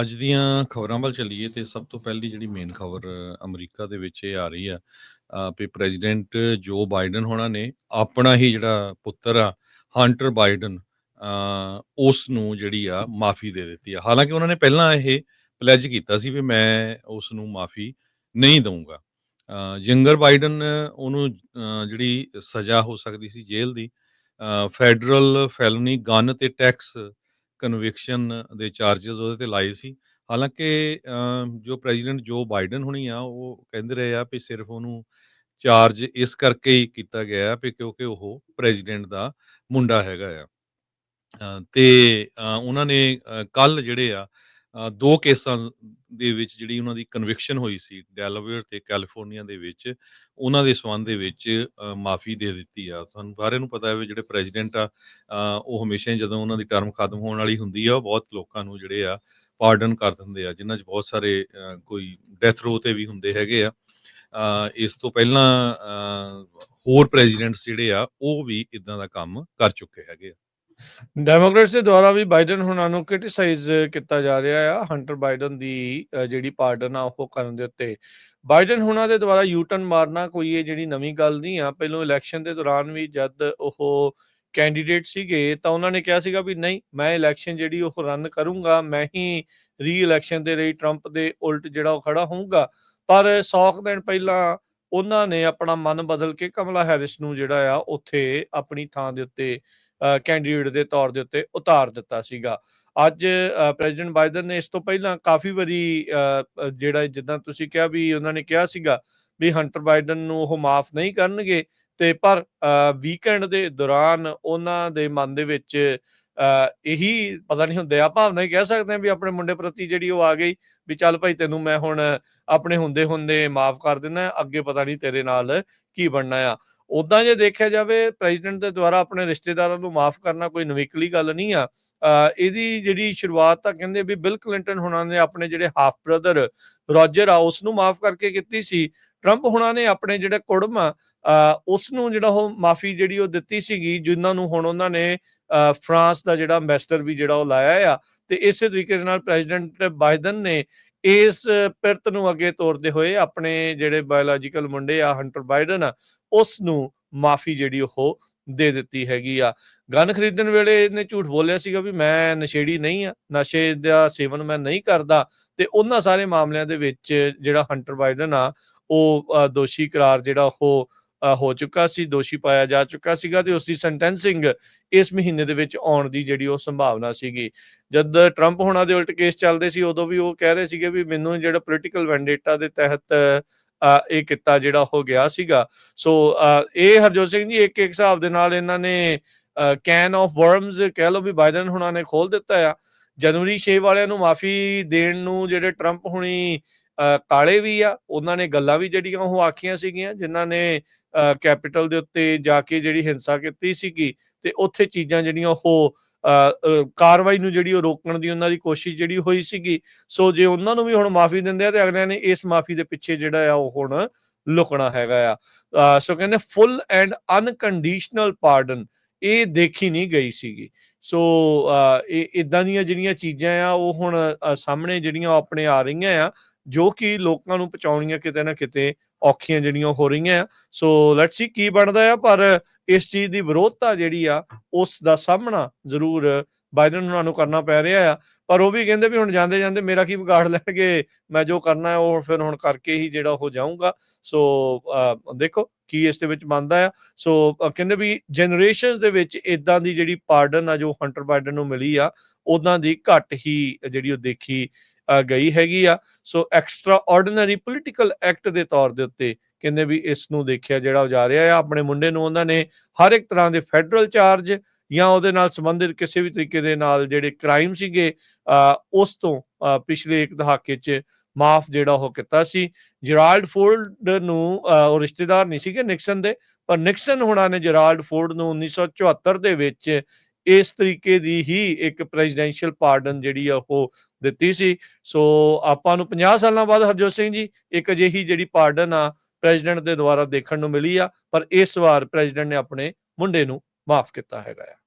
ਅੱਜ ਦੀਆਂ ਖਬਰਾਂ ਵੱਲ ਚੱਲੀਏ ਤੇ ਸਭ ਤੋਂ ਪਹਿਲੀ ਜਿਹੜੀ ਮੇਨ ਖਬਰ ਅਮਰੀਕਾ ਦੇ ਵਿੱਚ ਇਹ ਆ ਰਹੀ ਆ ਵੀ ਪ੍ਰੈਜ਼ੀਡੈਂਟ ਜੋ ਬਾਈਡਨ ਹੋਣਾ ਨੇ ਆਪਣਾ ਹੀ ਜਿਹੜਾ ਪੁੱਤਰ ਆ ਹੰਟਰ ਬਾਈਡਨ ਉਸ ਨੂੰ ਜਿਹੜੀ ਆ ਮਾਫੀ ਦੇ ਦਿੱਤੀ ਆ। ਹਾਲਾਂਕਿ ਉਹਨਾਂ ਨੇ ਪਹਿਲਾਂ ਇਹ ਪਲੈਜ ਕੀਤਾ ਸੀ ਵੀ ਮੈਂ ਉਸ ਨੂੰ ਮਾਫੀ ਨਹੀਂ ਦਊਂਗਾ। ਅ, ਜਿੰਗਰ ਬਾਈਡਨ ਉਹਨੂੰ ਜਿਹੜੀ ਸਜ਼ਾ ਹੋ ਸਕਦੀ ਸੀ ਜੇਲ੍ਹ ਦੀ ਫੈਡਰਲ ਫੈਲੋਨੀ ਗਨ ਤੇ ਟੈਕਸ ਕਨਵਿਕਸ਼ਨ ਦੇ ਚਾਰजेस ਉਹਦੇ ਤੇ ਲਾਏ ਸੀ। ਹਾਲਾਂਕਿ ਅ, ਜੋ ਪ੍ਰੈਜ਼ੀਡੈਂਟ ਜੋ ਬਾਈਡਨ ਹੁਣੀ ਆ ਉਹ ਕਹਿੰਦੇ ਰਹੇ ਆ ਵੀ ਸਿਰਫ ਉਹਨੂੰ ਚਾਰਜ ਇਸ ਕਰਕੇ ਹੀ ਕੀਤਾ ਗਿਆ ਵੀ ਕਿਉਂਕਿ ਉਹ ਪ੍ਰੈਜ਼ੀਡੈਂਟ ਦਾ ਮੁੰਡਾ ਹੈਗਾ ਆ। ਅ, ਤੇ ਅ, ਉਹਨਾਂ ਨੇ ਕੱਲ ਜਿਹੜੇ ਆ ਦੋ ਕੇਸਾਂ ਦੇ ਵਿੱਚ ਜਿਹੜੀ ਉਹਨਾਂ ਦੀ ਕਨਵਿਕਸ਼ਨ ਹੋਈ ਸੀ ਡੈਲਾਵੇਅਰ ਤੇ ਕੈਲੀਫੋਰਨੀਆ ਦੇ ਵਿੱਚ, ਉਹਨਾਂ ਦੇ ਸਬੰਧ ਦੇ ਵਿੱਚ ਮਾਫੀ ਦੇ ਦਿੱਤੀ ਆ। ਤੁਹਾਨੂੰ ਸਾਰਿਆਂ ਨੂੰ ਪਤਾ ਹੈ ਵੀ ਜਿਹੜੇ ਪ੍ਰੈਜ਼ੀਡੈਂਟ ਆ ਉਹ ਹਮੇਸ਼ਾ ਹੀ ਜਦੋਂ ਉਹਨਾਂ ਦੀ ਟਰਮ ਖਤਮ ਹੋਣ ਵਾਲੀ ਹੁੰਦੀ ਆ, ਉਹ ਬਹੁਤ ਲੋਕਾਂ ਨੂੰ ਜਿਹੜੇ ਆ ਪਾਰਡਨ ਕਰ ਦਿੰਦੇ ਆ, ਜਿਨ੍ਹਾਂ 'ਚ ਬਹੁਤ ਸਾਰੇ ਕੋਈ ਡੈਥ ਰੋ ਤੇ ਵੀ ਹੁੰਦੇ ਹੈਗੇ ਆ। ਇਸ ਤੋਂ ਪਹਿਲਾਂ ਹੋਰ ਪ੍ਰੈਜ਼ੀਡੈਂਟਸ ਜਿਹੜੇ ਆ, ਉਹ ਵੀ ਇਦਾਂ ਦਾ ਕੰਮ ਕਰ ਚੁੱਕੇ ਹੈਗੇ ਆ। ਡੈਮੋਕ੍ਰੇਟਸ ਦੇ ਦੁਆਰਾ ਵੀ ਬਾਈਡਨ ਹੁਣਾਂ ਨੂੰ ਕ੍ਰਿਟਿਸਾਈਜ਼ ਕੀਤਾ ਜਾ ਰਿਹਾ ਆ। ਹੰਟਰ ਬਾਈਡਨ ਦੀ ਅ, ਜਿਹੜੀ ਪਾਰਡਨ ਆ ਉਹ ਕਰਨ ਦੇ ਉੱਤੇ। ਬਾਈਡਨ ਹੁਣਾਂ ਦੇ ਦੁਆਰਾ ਯੂਟਰਨ ਮਾਰਨਾ ਕੋਈ ਇਹ ਜਿਹੜੀ ਨਵੀਂ ਗੱਲ ਨਹੀਂ ਆ। ਪਹਿਲੋਂ ਇਲੈਕਸ਼ਨ ਦੇ ਦੌਰਾਨ ਵੀ ਜਦ ਉਹ ਕੈਂਡੀਡੇਟ ਸੀਗੇ ਤਾਂ ਉਹਨਾਂ ਨੇ ਕਿਹਾ ਸੀਗਾ ਵੀ ਨਹੀਂ ਮੈਂ ਇਲੈਕਸ਼ਨ ਜਿਹੜੀ ਉਹ ਰਨ ਕਰੂੰਗਾ ਮੈਂ ਹੀ ਰੀ ਇਲੈਕਸ਼ਨ ਦੇ ਲਈ ਟਰੰਪ ਦੇ ਉਲਟ ਜਿਹੜਾ ਉਹ ਖੜਾ ਹੋਊਂਗਾ। ਪਰ 100 ਕੁ ਦਿਨ ਪਹਿਲਾਂ ਉਹਨਾਂ ਨੇ ਆਪਣਾ ਮਨ ਬਦਲ ਕੇ ਕਮਲਾ ਹੈਰਿਸ ਨੂੰ ਜਿਹੜਾ ਆ ਉੱਥੇ ਆਪਣੀ ਥਾਂ ਦੇ ਉੱਤੇ ਕੈਂਡੀਡੇਟ ਦੇ ਤੌਰ ਦੇ ਉੱਤੇ ਉਤਾਰ ਦਿੱਤਾ ਸੀਗਾ। ਅੱਜ ਪ੍ਰੈਜ਼ੀਡੈਂਟ ਬਾਈਡਨ ਨੇ ਇਸ ਤੋਂ ਪਹਿਲਾਂ ਕਾਫੀ ਵਾਰੀ ਅ, ਜਿਹੜਾ ਜਿੱਦਾਂ ਤੁਸੀਂ ਕਿਹਾ ਵੀ ਉਹਨਾਂ ਨੇ ਕਿਹਾ ਸੀਗਾ ਵੀ ਹੰਟਰ ਬਾਈਡਨ ਨੂੰ ਉਹ ਮਾਫ ਨਹੀਂ ਕਰਨਗੇ ਤੇ ਪਰ ਵੀਕਐਂਡ ਦੇ ਦੌਰਾਨ ਉਹਨਾਂ ਦੇ ਮਨ ਦੇ ਵਿੱਚ ਇਹੀ ਪਤਾ ਨਹੀਂ ਹੁੰਦੇ ਆ ਭਾਵਨਾ ਹੀ ਕਹਿ ਸਕਦੇ ਆ ਵੀ ਆਪਣੇ ਮੁੰਡੇ ਪ੍ਰਤੀ ਜਿਹੜੀ ਉਹ ਆ ਗਈ ਵੀ ਚੱਲ ਭਾਈ ਤੈਨੂੰ ਮੈਂ ਹੁਣ ਆਪਣੇ ਹੁੰਦੇ ਹੁੰਦੇ ਮਾਫ ਕਰ ਦਿੰਦਾ ਅੱਗੇ ਪਤਾ ਨਹੀਂ ਤੇਰੇ ਨਾਲ ਕੀ ਬਣਨਾ ਆ। ਉਦਾਂ ਜੇ ਦੇਖਿਆ ਜਾਵੇ ਪ੍ਰੈਜ਼ੀਡੈਂਟ ਦੇ ਦੁਆਰਾ ਆਪਣੇ ਰਿਸ਼ਤੇਦਾਰਾਂ ਨੂੰ ਮਾਫ ਕਰਨਾ ਕੋਈ ਨਵੀਕਲੀ ਗੱਲ ਨਹੀਂ ਆ ਇਹਦੀ ਜਿਹੜੀ ਸ਼ੁਰੂਆਤ ਤਾਂ ਕਹਿੰਦੇ ਵੀ ਬਿਲ ਕਲਿੰਟਨ ਹੁਣਾਂ ਨੇ ਆਪਣੇ ਜਿਹੜੇ ਹਾਫ ਬ੍ਰਦਰ ਰੋਜਰ ਆ ਉਸ ਨੂੰ ਮਾਫ ਕਰਕੇ ਕੀਤੀ ਸੀ। ਟਰੰਪ ਹੁਣਾਂ ਨੇ ਆਪਣੇ ਜਿਹੜੇ ਕੁੜਮ ਆ ਅ, ਉਸ ਨੂੰ ਜਿਹੜਾ ਉਹ ਮਾਫੀ ਜਿਹੜੀ ਉਹ ਦਿੱਤੀ ਸੀਗੀ ਜਿਨ੍ਹਾਂ ਨੂੰ ਹੁਣ ਉਹਨਾਂ ਨੇ ਫਰਾਂਸ ਦਾ ਜਿਹੜਾ ਐਮਬੈਸਡਰ ਵੀ ਜਿਹੜਾ ਉਹ ਲਾਇਆ ਆ, ਤੇ ਇਸੇ ਤਰੀਕੇ ਨਾਲ ਪ੍ਰੈਜ਼ੀਡੈਂਟ ਬਾਈਡਨ ਨੇ ਇਸ ਪਿਰਤ ਨੂੰ ਅੱਗੇ ਤੋਰਦੇ ਹੋਏ ਆਪਣੇ ਜਿਹੜੇ ਬਾਇਓਲੋਜੀਕਲ ਮੁੰਡੇ ਆ ਹੰਟਰ ਬਾਈਡਨ ਆ ਉਸ ਨੂੰ ਮਾਫੀ ਜਿਹੜੀ ਉਹ ਦੇ ਦਿੱਤੀ ਹੈਗੀ ਆ। ਗਨ ਖਰੀਦਣ ਵੇਲੇ ਇਹਨੇ ਝੂਠ ਬੋਲਿਆ ਸੀਗਾ ਵੀ ਮੈਂ ਨਸ਼ੇੜੀ ਨਹੀਂ ਆ, ਨਸ਼ੇ ਦਾ ਸੇਵਨ ਮੈਂ ਨਹੀਂ ਕਰਦਾ, ਤੇ ਉਹਨਾਂ ਸਾਰੇ ਮਾਮਲਿਆਂ ਦੇ ਵਿੱਚ ਜਿਹੜਾ ਹੰਟਰ ਬਾਈਡਨ ਆ, ਉਹ ਦੋਸ਼ੀ ਕਰਾਰ ਜਿਹੜਾ ਉਹ ਹੋ ਚੁੱਕਾ ਸੀ, ਦੋਸ਼ੀ ਪਾਇਆ ਜਾ ਚੁੱਕਾ ਸੀਗਾ ਤੇ ਉਸ ਦੀ ਸੈਂਟੈਂਸਿੰਗ ਇਸ ਮਹੀਨੇ ਦੇ ਵਿੱਚ ਆਉਣ ਦੀ ਜਿਹੜੀ ਉਹ ਸੰਭਾਵਨਾ ਸੀਗੀ। ਜਦ ਟਰੰਪ ਹੋਣਾ ਦੇ ਉਲਟ ਕੇਸ ਚੱਲਦੇ ਸੀ, ਉਦੋਂ ਵੀ ਉਹ ਕਹਿ ਰਹੇ ਸੀਗੇ ਵੀ ਮੈਨੂੰ ਜਿਹੜਾ ਪੋਲੀਟੀਕਲ ਵੈਂਡੇਟਾ ਦੇ ਤਹਿਤ ਇਹ ਕੀਤਾ ਜਿਹੜਾ ਹੋ ਗਿਆ ਸੀਗਾ। ਸੋ ਇਹ ਹਰਜੋਤ ਸਿੰਘ ਜੀ ਇੱਕ ਇੱਕ ਹਿਸਾਬ ਦੇ ਨਾਲ ਇਹਨਾਂ ਨੇ ਕੈਨ ਆਫ ਵਰਮਸ ਕਹਿ ਲਓ ਵੀ ਬਾਈਡਨ ਹੁਣਾਂ ਨੇ ਖੋਲ ਦਿੱਤਾ ਆ। ਜਨਵਰੀ 6 ਵਾਲਿਆਂ ਨੂੰ ਮਾਫੀ ਦੇਣ ਨੂੰ ਜਿਹੜੇ ਟਰੰਪ ਹੁਣੀ ਕਾਲੇ ਵੀ ਆ ਉਹਨਾਂ ਨੇ ਗੱਲਾਂ ਵੀ ਜਿਹੜੀਆਂ ਉਹ ਆਖੀਆਂ ਸੀਗੀਆਂ ਜਿਨ੍ਹਾਂ ਨੇ ਕੈਪੀਟਲ ਦੇ ਉੱਤੇ ਜਾ ਕੇ ਜਿਹੜੀ ਹਿੰਸਾ ਕੀਤੀ ਸੀਗੀ ਤੇ ਉੱਥੇ ਚੀਜ਼ਾਂ ਜਿਹੜੀਆਂ ਉਹ ਕਾਰਵਾਈ ਨੂੰ ਜਿਹੜੀ ਉਹ ਰੋਕਣ ਦੀ ਉਹਨਾਂ ਦੀ ਕੋਸ਼ਿਸ਼ ਜਿਹੜੀ ਹੋਈ ਸੀਗੀ। ਸੋ ਜੇ ਉਹਨਾਂ ਨੂੰ ਵੀ ਹੁਣ ਮਾਫੀ ਦਿੰਦੇ ਆ ਤੇ ਅਗਲਿਆਂ ਨੇ ਇਸ ਮਾਫੀ ਦੇ ਪਿੱਛੇ ਜਿਹੜਾ ਆ ਉਹ ਹੁਣ ਲੁਕਣਾ ਹੈਗਾ ਆ। ਸੋ ਕਹਿੰਦੇ ਫੁੱਲ ਐਂਡ ਅਨਕੰਡੀਸ਼ਨਲ ਪਾਰਡਨ ਇਹ ਦੇਖੀ ਨਹੀਂ ਗਈ ਸੀਗੀ। ਸੋ ਅ, ਇਹ ਇਦਾਂ ਦੀਆਂ ਜਿਹੜੀਆਂ ਚੀਜ਼ਾਂ ਆ ਉਹ ਹੁਣ ਸਾਹਮਣੇ ਜਿਹੜੀਆਂ ਉਹ ਆਪਣੇ ਆ ਰਹੀਆਂ ਆ ਜੋ ਕਿ ਲੋਕਾਂ ਨੂੰ ਪਹੁੰਚਾਉਣੀਆਂ ਕਿਤੇ ਨਾ ਕਿਤੇ ਔਖੀਆਂ ਜਿਹੜੀਆਂ ਹੋ ਰਹੀਆਂ ਆ। ਸੋ ਲੈਟਸ ਸੀ ਕੀ ਬਣਦਾ ਆ ਪਰ ਇਸ ਚੀਜ਼ ਦੀ ਵਿਰੋਧਤਾ ਜਿਹੜੀ ਆ ਉਸ ਦਾ ਸਾਹਮਣਾ ਜ਼ਰੂਰ ਬਾਈਡਨ ਉਹਨਾਂ ਨੂੰ ਕਰਨਾ ਪੈ ਰਿਹਾ ਆ। ਪਰ ਉਹ ਵੀ ਕਹਿੰਦੇ ਵੀ ਹੁਣ ਜਾਂਦੇ ਜਾਂਦੇ ਮੇਰਾ ਕੀ ਵਿਗਾੜ ਲੈਣਗੇ ਮੈਂ ਜੋ ਕਰਨਾ ਉਹ ਫਿਰ ਹੁਣ ਕਰਕੇ ਹੀ ਜਿਹੜਾ ਉਹ ਜਾਊਂਗਾ। ਸੋ ਅ, ਦੇਖੋ ਕੀ ਇਸ ਦੇ ਵਿੱਚ ਬਣਦਾ ਆ। ਸੋ ਕਹਿੰਦੇ ਵੀ ਜਨਰੇਸ਼ਨਸ ਦੇ ਵਿੱਚ ਇਦਾਂ ਦੀ ਜਿਹੜੀ ਪਾਰਡਨ ਆ ਜੋ ਹੰਟਰ ਬਾਈਡਨ ਨੂੰ ਮਿਲੀ ਆ ਉਦਾਂ ਦੀ ਘੱਟ ਹੀ ਜਿਹੜੀ ਉਹ ਦੇਖੀ ਗਈ ਹੈਗੀ ਆ। So extraordinary political act ਦੇ ਤੌਰ ਦੇ ਉੱਤੇ ਕਹਿੰਦੇ ਵੀ ਇਸ ਨੂੰ ਦੇਖਿਆ ਜਿਹੜਾ ਜਾ ਰਿਹਾ ਆ ਆਪਣੇ ਮੁੰਡੇ ਨੂੰ ਉਹਨਾਂ ਨੇ ਹਰ ਇੱਕ ਤਰ੍ਹਾਂ ਦੇ ਫੈਡਰਲ ਚਾਰਜ ਜਾਂ ਉਹਦੇ ਨਾਲ ਸੰਬੰਧਿਤ ਕਿਸੇ ਵੀ ਤਰੀਕੇ ਦੇ ਨਾਲ ਜਿਹੜੇ ਕ੍ਰਾਈਮ ਸੀਗੇ ਉਸ ਤੋਂ ਪਿਛਲੇ ਇੱਕ ਦਹਾਕੇ 'ਚ ਮਾਫ ਜਿਹੜਾ ਉਹ ਕੀਤਾ ਸੀ। ਜੈਰਾਲਡ ਫੋਰਡ ਨੂੰ ਅ, ਉਹ ਰਿਸ਼ਤੇਦਾਰ ਨਹੀਂ ਸੀਗੇ ਨਿਕਸਨ ਦੇ ਪਰ ਨਿਕਸਨ ਹੁਣਾਂ ਨੇ ਜੈਰਾਲਡ ਫੋਰਡ ਨੂੰ 1974 ਦੇ ਵਿੱਚ ਇਸ ਤਰੀਕੇ ਦੀ ਹੀ ਇੱਕ ਪ੍ਰੈਜ਼ੀਡੈਂਸ਼ੀਅਲ ਪਾਰਡਨ ਜਿਹੜੀ ਆ ਉਹ ਦਿੱਤੀ ਸੀ। ਸੋ ਆਪਾਂ ਨੂੰ 50 ਸਾਲਾਂ ਬਾਅਦ ਹਰਜੋਤ ਸਿੰਘ ਜੀ, ਇੱਕ ਅਜਿਹੀ ਜਿਹੜੀ ਪਾਰਡਨ ਆ ਪ੍ਰੈਜ਼ੀਡੈਂਟ ਦੇ ਦੁਆਰਾ ਦੇਖਣ ਨੂੰ ਮਿਲੀ ਆ, ਪਰ ਇਸ ਵਾਰ ਪ੍ਰੈਜ਼ੀਡੈਂਟ ਨੇ ਆਪਣੇ ਮੁੰਡੇ ਨੂੰ ਮਾਫ ਕੀਤਾ ਹੈਗਾ ਆ।